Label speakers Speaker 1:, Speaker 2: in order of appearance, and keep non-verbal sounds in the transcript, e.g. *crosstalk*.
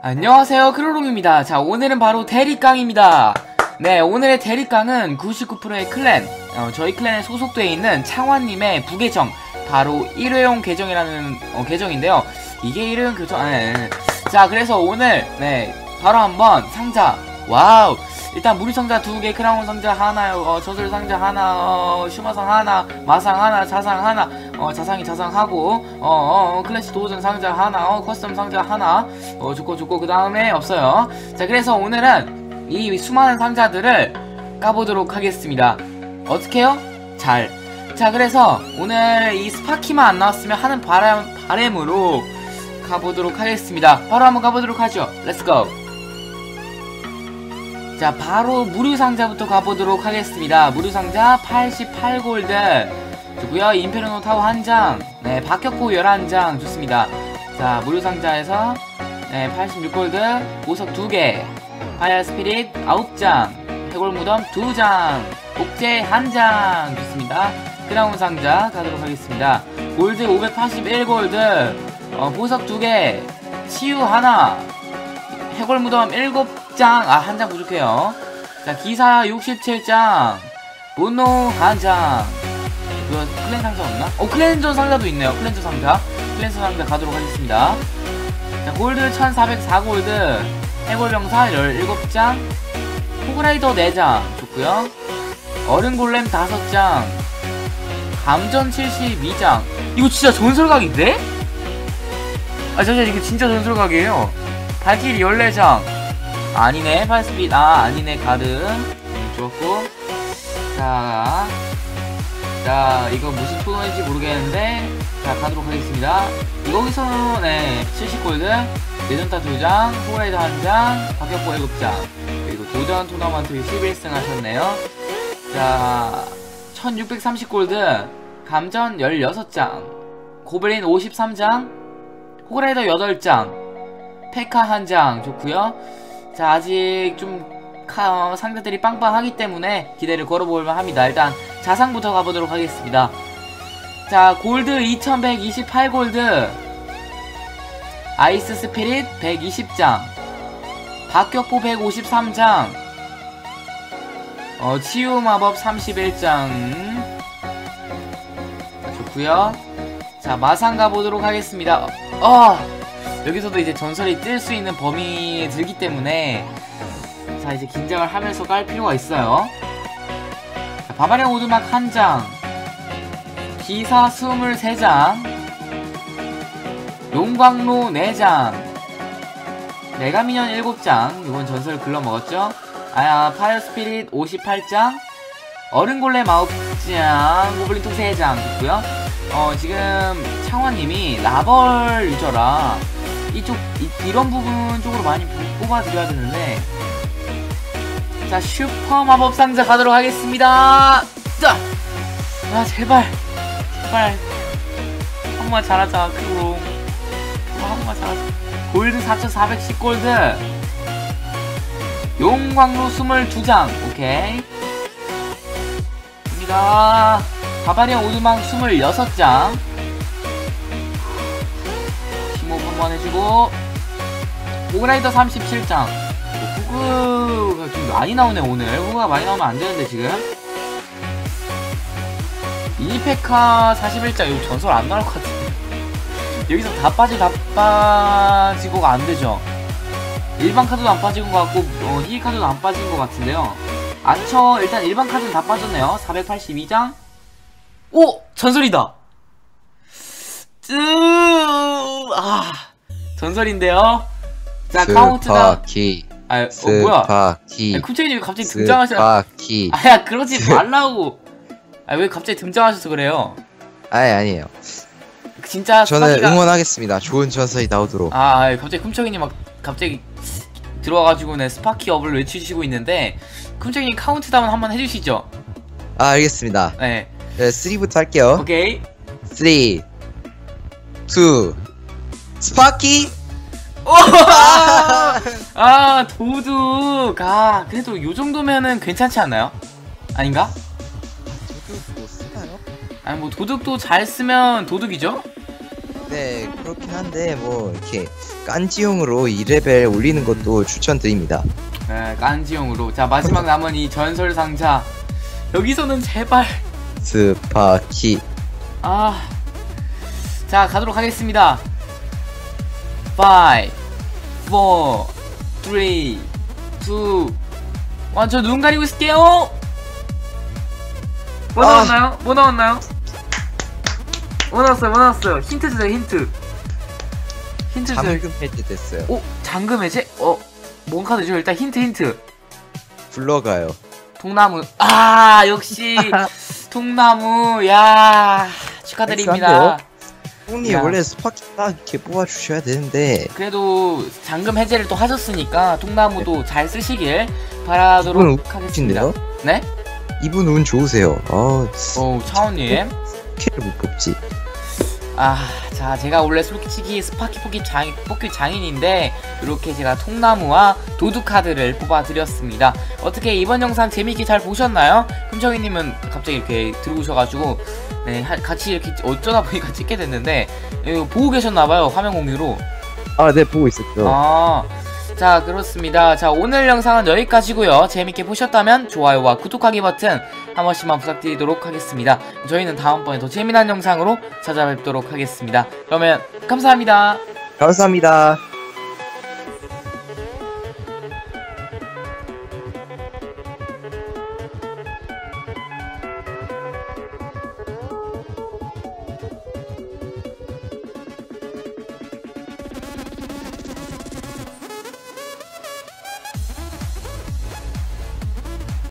Speaker 1: 안녕하세요 크로롱입니다. 자 오늘은 바로 대리깡입니다. 네 오늘의 대리깡은 99%의 클랜 어, 저희 클랜에 소속되어 있는 창환님의 부계정 바로 일회용 계정이라는 어, 계정인데요. 이게 일회용 계정 아, 네, 네. 자 그래서 오늘 네 바로 한번 상자 와우! 일단 무리 상자 두 개, 크라운 상자 하나, 어, 저술 상자 하나, 어, 슈마상 하나, 마상 하나, 자상 하나, 어, 자상이 자상하고, 어, 어, 어 클래시 도전 상자 하나, 어, 커스텀 상자 하나, 어, 좋고 좋고 그 다음에 없어요. 자, 그래서 오늘은 이 수많은 상자들을 까보도록 하겠습니다. 어떻게요? 잘. 자, 그래서 오늘 이 스파키만 안 나왔으면 하는 바람, 바램으로 가보도록 하겠습니다. 바로 한번 가보도록 하죠. 렛츠고! 자 바로 무료상자부터 가보도록 하겠습니다 무료상자 88골드 좋고요. 인페르노 타워 한장. 네 박격포 11장. 좋습니다. 자 무료상자에서 네 86골드 보석 2개. 파이어 스피릿 9장. 해골 무덤 2장. 복제 1장. 좋습니다. 크라운 상자 가도록 하겠습니다. 골드 581골드. 어, 보석 2개. 치유 하나. 해골 무덤 7장. 아 한 장 부족해요. 자 기사 67장. 분노 한장 이거 클랜 상자 없나? 어 클렌저 상자도 있네요. 클렌저 상자. 클렌저 상자 가도록 하겠습니다. 자 골드 1404골드. 해골병사 17장. 호그라이더 4장. 좋고요. 어른골렘 5장. 감전 72장. 이거 진짜 전설각인데? 아 잠시만 이거 진짜 전설각이에요. 발길이 14장. 아니네 팔스빛 아 아니네 가름 음, 좋았고. 자, 자 이거 무슨 토너인지 모르겠는데 자 가도록 하겠습니다. 여기서 네 70골드 내전타 2장 포라이더 1장 박격포 7장 그리고 도전 토너먼트 11승 하셨네요. 자 1630골드 감전 16장 고블린 53장 호그라이더 8장 페카 한장 좋고요. 자 아직 좀 카, 어, 상대들이 빵빵하기 때문에 기대를 걸어볼만 합니다. 일단 자상부터 가보도록 하겠습니다. 자 골드 2128골드. 아이스 스피릿 120장. 박격포 153장. 어, 치유 마법 31장. 좋구요. 자 마상 가보도록 하겠습니다. 어! 여기서도 이제 전설이 뜰 수 있는 범위에 들기 때문에 자 이제 긴장을 하면서 깔 필요가 있어요. 자, 바바리안 오두막 한장. 기사 23장. 용광로 4장. 메가미년 7장. 이건 전설 글러먹었죠? 아야 파이어 스피릿 58장. 어른골렘 9장. 고블린통 3장 있고요. 어 지금 창원님이 라벌 유저라. 이쪽 이, 런 부분 쪽으로 많이 뽑아드려야 되는데 자 슈퍼 마법 상자 가도록 하겠습니다. 자! 아 제발. 제발. 한 번만 잘하자 크로 한 번만 잘하자. 골드 4410 골드. 용광로 22장. 오케이. 갑니다. 바바리안 오두망 26장. 한번 해주고. 모그라이더 37장 후그가 좀 많이 나오네 오늘 후그가 많이 나오면 안 되는데 지금 이페카 41장 이거 전설 안 나올 것 같은데 여기서 다 빠지 다 빠지고가 안 되죠 일반 카드도 안 빠진 것 같고 어, 힐 카드도 안 빠진 것 같은데요 아처 일단 일반 카드는 다 빠졌네요 482장 오! 전설이다! 쯔... 아... 전설인데요. 자 카운트다.
Speaker 2: 스파키
Speaker 1: 아, 어, 뭐야?
Speaker 2: 스파키
Speaker 1: 쿰체이님 갑자기 등장하셔.
Speaker 2: 스파키
Speaker 1: 아야 그러지 말라고. 아 왜 갑자기 등장하셔서 그래요?
Speaker 2: 아니 아니에요
Speaker 1: 진짜
Speaker 2: 저는
Speaker 1: 스파키가...
Speaker 2: 응원하겠습니다 좋은 전설이 나오도록
Speaker 1: 아, 아 갑자기 쿰체이님 막 갑자기 들어와가지고 네 스파키 업을 외치시고 있는데 쿰체이님 카운트다운 한번 해주시죠.
Speaker 2: 아 알겠습니다
Speaker 1: 네.
Speaker 2: 네 3부터 할게요
Speaker 1: 오케이.
Speaker 2: 3 2 스파키
Speaker 1: 아 도둑 아 그래도 요 정도면은 괜찮지 않나요? 아닌가?
Speaker 2: 도둑 뭐 쓰나요?
Speaker 1: 아니 뭐 도둑도 잘 쓰면 도둑이죠?
Speaker 2: 네, 그렇긴 한데, 뭐, 이렇게, 깐지용으로 2레벨 올리는 것도 추천드립니다.
Speaker 1: 네, 깐지용으로. 자, 마지막 *laughs* 남은 이 전설 상자. 여기서는 제발.
Speaker 2: 스파키.
Speaker 1: 아. 자, 가도록 하겠습니다. 5, 4, 3, 2, 1. 저 눈 가리고 있을게요. 뭐
Speaker 2: 아.
Speaker 1: 나왔나요? 뭐 나왔나요? 뭐 나왔어요? 뭐 나왔어요? 힌트 주세요, 힌트. 힌트 주세요.
Speaker 2: 잠금 해제 됐어요.
Speaker 1: 오, 잠금 해제? 어, 뭔 카드죠? 일단 힌트, 힌트.
Speaker 2: 굴러가요.
Speaker 1: 통나무. 아, 역시. *laughs* 통나무. 야 축하드립니다.
Speaker 2: 형님,
Speaker 1: 야.
Speaker 2: 원래 스파키 딱 이렇게 뽑아주셔야 되는데,
Speaker 1: 그래도 잠금 해제를 또 하셨으니까 통나무도 잘 쓰시길 바라도록 하겠습니다. 네?
Speaker 2: 이분 운 좋으세요. 어,
Speaker 1: 오, 차원님.
Speaker 2: 스킬을 못 뽑지.
Speaker 1: 아, 자, 제가 원래 솔키치기 스파키 뽑기 장, 뽑기 장인인데, 이렇게 제가 통나무와 도둑 카드를 뽑아드렸습니다. 어떻게 이번 영상 재밌게 잘 보셨나요? 금정이님은 갑자기 이렇게 들어오셔가지고, 네, 하- 같이 이렇게 어쩌다 보니까 찍게 됐는데, 이거 보고 계셨나봐요, 화면 공유로.
Speaker 2: 아, 네, 보고 있었죠.
Speaker 1: 아, 자, 그렇습니다. 자, 오늘 영상은 여기까지고요 재밌게 보셨다면 좋아요와 구독하기 버튼 한 번씩만 부탁드리도록 하겠습니다. 저희는 다음번에 더 재미난 영상으로 찾아뵙도록 하겠습니다. 그러면 감사합니다.
Speaker 2: 감사합니다.